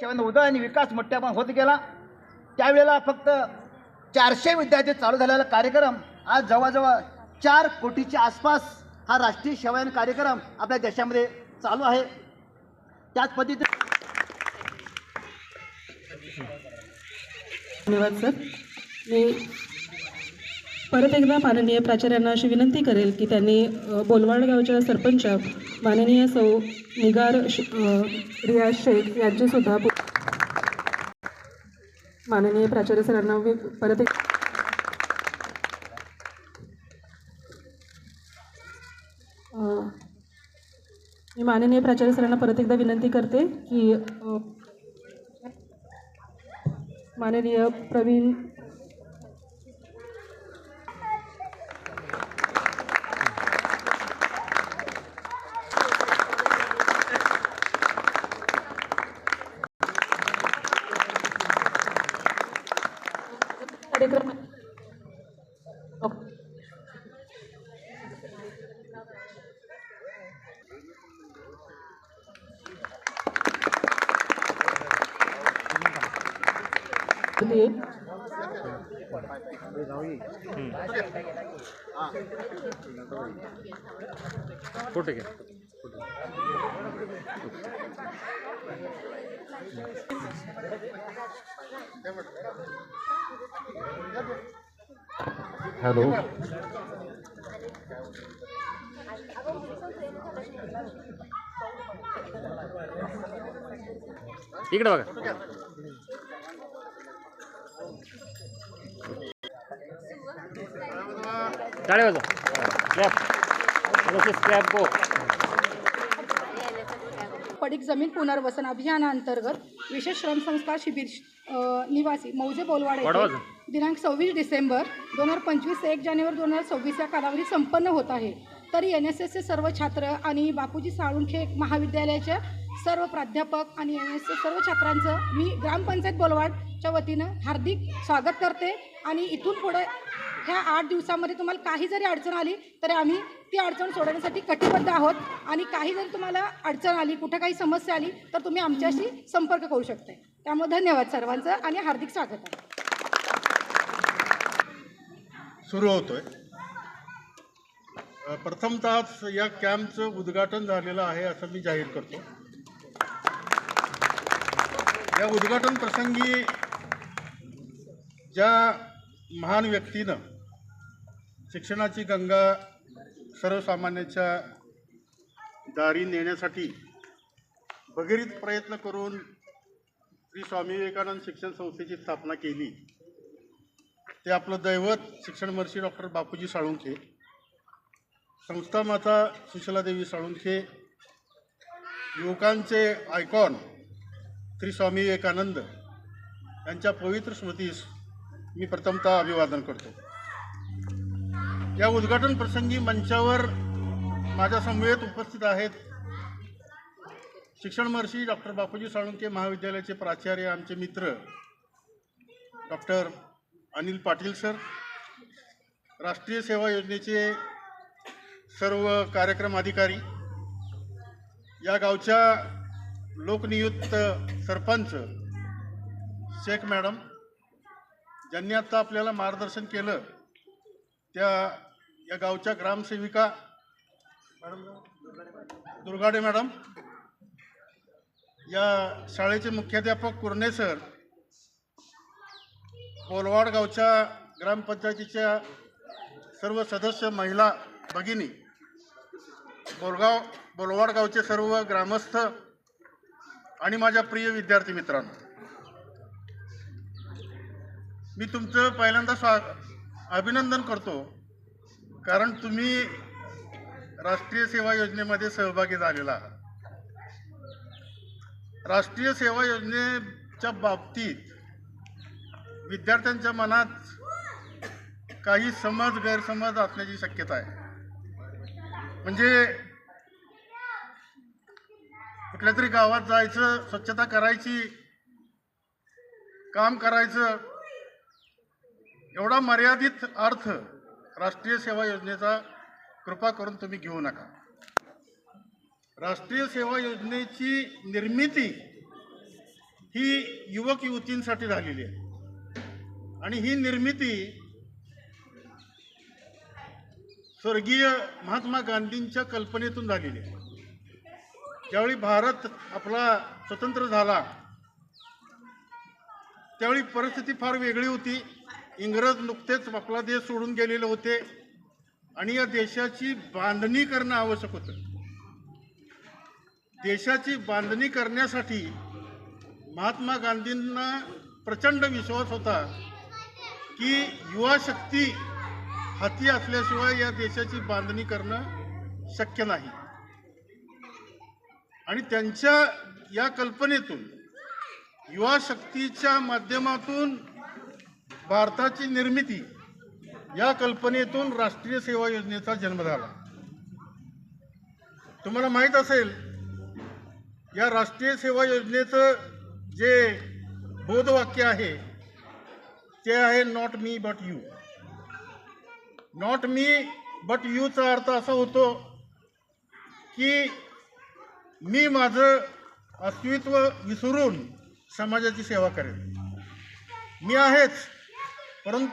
शिवाय उदय आणि विकास मोठ्या पण होत गेला. त्यावेळेला फक्त चारशे विद्यार्थी चालू झालेला कार्यक्रम आज जवळजवळ चार कोटीच्या आसपास हा राष्ट्रीय शेवायन कार्यक्रम आपल्या देशामध्ये चालू आहे. त्याच पद्धतीने धन्यवाद सर. मी परत एकदा माननीय प्राचार्यांना अशी विनंती करेल की त्यांनी बोलवाड गावच्या सरपंच माननीय सौ निगार श- रियाज शेख यांचीसुद्धा माननीय प्राचार्य सरांना परत एक मी माननीय प्राचार्य सरांना परत एकदा विनंती करते की माननीय प्रवीण कार्यक्रम ओके. ते फोटो हॅलो. इकडे बघा. टाळे वाजवा. स्लॅब स्लॅब को पडीक जमीन पुनर्वसन अभियानाअंतर्गत विशेष श्रमसंस्कार शिबिर अ, निवासी मौजे बोलवाड दिनांक सव्वीस डिसेंबर दोन हजार पंचवीस एक जानेवारी दोन हजार सव्वीस या कालावधी संपन्न होत आहे. तरी एन एस एसचे सर्व छात्र आणि बापूजी साळुंखे महाविद्यालयाच्या सर्व प्राध्यापक आणि एन एस एस सर्व छात्रांचं मी ग्रामपंचायत बोलवाडच्या वतीनं हार्दिक स्वागत करते आणि इथून पुढे ह्या आठ दिवसामध्ये तुम्हाला काही जरी अडचण आली तरी आम्ही ती अडचण सोडवण्यासाठी कटिबद्ध आहोत आणि काही जरी तुम्हाला अडचण आली कुठं काही समस्या आली तर तुम्ही आमच्याशी संपर्क करू शकता. त्यामुळे धन्यवाद सर्वांचं आणि हार्दिक स्वागत आहे. सुरू होतो आहे प्रथमतःच या कॅम्पचं उद्घाटन झालेलं आहे असं मी जाहीर करतो. या उद्घाटन प्रसंगी ज्या महान व्यक्तीनं शिक्षणाची गंगा सर्वसामान्यांच्या दारी नेण्यासाठी भगीरथ प्रयत्न करून श्री स्वामी विवेकानंद शिक्षण संस्थेची स्थापना केली. ते आपलं दैवत शिक्षण महर्षी डॉक्टर बापूजी साळुंखे संस्था माता सुशलादेवी साळुंखे युवकांचे आयकॉन श्री स्वामी विवेकानंद यांच्या पवित्र स्मृतीस मी प्रथमतः अभिवादन करतो. या उद्घाटन प्रसंगी मंचावर माझ्या समवेत उपस्थित आहेत शिक्षण महर्षी डॉक्टर बापूजी साळुंखे महाविद्यालयाचे प्राचार्य आमचे मित्र डॉक्टर अनिल पाटील सर राष्ट्रीय सेवा योजनेचे सर्व कार्यक्रम अधिकारी या गावच्या लोकनियुक्त सरपंच शेख मॅडम ज्यांनी आत्ता आपल्याला मार्गदर्शन केलं त्या या गावच्या ग्रामसेविका मॅडम दुर्गाडे मॅडम या शाळेचे मुख्याध्यापक कुर्णे सर बोलवाड गावच्या ग्रामपंचायतीच्या सर्व सदस्य महिला भगिनी बोलगाव बोलवाड गावचे सर्व ग्रामस्थ आणि माझ्या प्रिय विद्यार्थी मित्रांनो मी तुमचं पहिल्यांदा स्वा अभिनंदन करतो. कारण तुम्ही राष्ट्रीय सेवा योजनेमध्ये सहभागी झालेला आहात. राष्ट्रीय सेवा योजनेच्या बाबतीत विद्यार्थ्यांच्या मनात काही समज गैरसमज असण्याची शक्यता आहे. म्हणजे कुठल्या तरी गावात जायचं स्वच्छता करायची काम करायचं एवढा मर्यादित अर्थ राष्ट्रीय सेवा योजनेचा कृपा करून तुम्ही घेऊ नका. राष्ट्रीय सेवा योजनेची निर्मिती ही युवक युवतींसाठी झालेली आहे. आणि ही निर्मिती स्वर्गीय महात्मा गांधींच्या कल्पनेतून झालेली आहे. ज्यावेळी भारत आपला स्वतंत्र झाला त्यावेळी परिस्थिती फार वेगळी होती. इंग्रज नुकतेच आपला देश सोडून गेलेले होते आणि या देशाची बांधणी करणं आवश्यक होतं. देशाची बांधणी करण्यासाठी महात्मा गांधींना प्रचंड विश्वास होता. की युवा शक्ती हाती असल्याशिवाय या देशाची बांधणी करणं शक्य नाही. आणि त्यांच्या या कल्पनेतून युवा शक्तीच्या माध्यमातून भारताची निर्मिती या कल्पनेतून राष्ट्रीय सेवा योजनेचा जन्म झाला. तुम्हाला माहीत असेल या राष्ट्रीय सेवा योजनेचं जे बोधवाक्य आहे ते आहे not me but you not me but यूचा अर्थ असा होतो की मी माझं अस्तित्व विसरून समाजाची सेवा करेन. मी आहेच परंतु